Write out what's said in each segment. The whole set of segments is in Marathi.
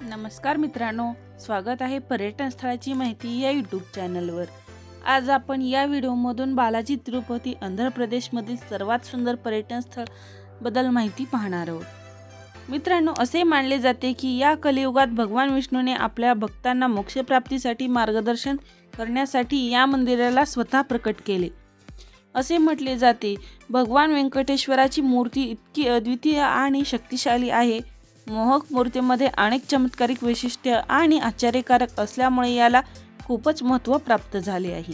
नमस्कार मित्रांनो स्वागत आहे पर्यटन स्थळाची माहिती या यूट्यूब चॅनलवर आज आपण या व्हिडिओमधून बालाजी तिरुपती आंध्र प्रदेशमधील सर्वात सुंदर पर्यटन स्थळबद्दल माहिती पाहणार आहोत. मित्रांनो असे मानले जाते की या कलियुगात भगवान विष्णूने आपल्या भक्तांना मोक्षप्राप्तीसाठी मार्गदर्शन करण्यासाठी या मंदिराला स्वतः प्रकट केले. असे म्हटले जाते भगवान व्यंकटेश्वराची मूर्ती इतकी अद्वितीय आणि शक्तिशाली आहे मोहक मूर्तीमध्ये अनेक चमत्कारिक वैशिष्ट्य आणि आश्चर्यकारक असल्यामुळे याला खूपच महत्त्व प्राप्त झाले आहे.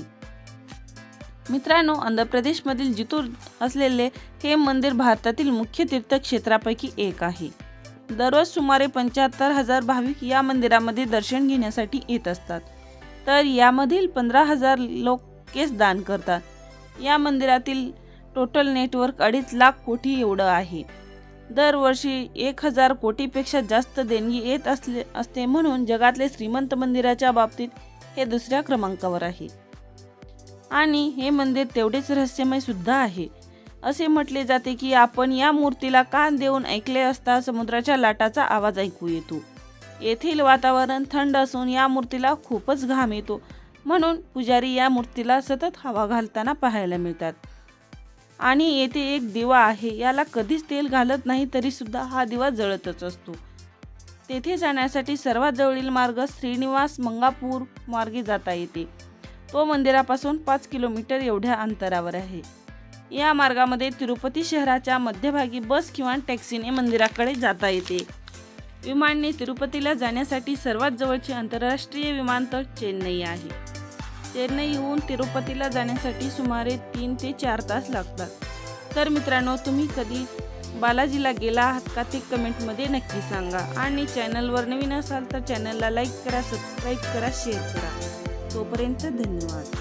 मित्रांनो आंध्र प्रदेशमधील जितूर असलेले हे मंदिर भारतातील मुख्य तीर्थक्षेत्रापैकी एक आहे. दररोज सुमारे पंच्याहत्तर हजार भाविक या मंदिरामध्ये दर्शन घेण्यासाठी येत असतात. तर यामधील पंधरा हजार लोक केस दान करतात. या मंदिरातील टोटल नेटवर्क अडीच लाख कोटी एवढं आहे. दरवर्षी एक हजार कोटीपेक्षा जास्त देणगी येत असले असते म्हणून जगातले श्रीमंत मंदिराच्या बाबतीत हे दुसऱ्या क्रमांकावर आहे. आणि हे मंदिर तेवढेच रहस्यमय सुद्धा आहे. असे म्हटले जाते की आपण या मूर्तीला कान देऊन ऐकले असता समुद्राच्या लाटाचा आवाज ऐकू येतो. येथील वातावरण थंड असून या मूर्तीला खूपच घाम येतो. म्हणून पुजारी या मूर्तीला सतत हवा घालताना पाहायला मिळतात. आणि येथे एक दिवा आहे. याला कधीच तेल घालत नाही तरीसुद्धा हा दिवा जळतच असतो. तेथे जाण्यासाठी सर्वात जवळील मार्ग श्रीनिवास मंगापूर मार्गे जाता येते. तो मंदिरापासून पाच किलोमीटर एवढ्या अंतरावर आहे. या मार्गामध्ये तिरुपती शहराच्या मध्यभागी बस किंवा टॅक्सीने मंदिराकडे जाता येते. विमानने तिरुपतीला जाण्यासाठी सर्वात जवळचे आंतरराष्ट्रीय विमानतळ चेन्नई आहे. चेन्नईहून तिरुपतीला जाण्यासाठी सुमारे तीन ते चार तास लागतात. तर मित्रांनो तुम्ही कधी बालाजीला गेला आहात का ते कमेंटमध्ये नक्की सांगा. आणि चॅनलवर नवीन असाल तर चॅनलला लाईक करा सबस्क्राईब करा शेअर करा. तोपर्यंत धन्यवाद.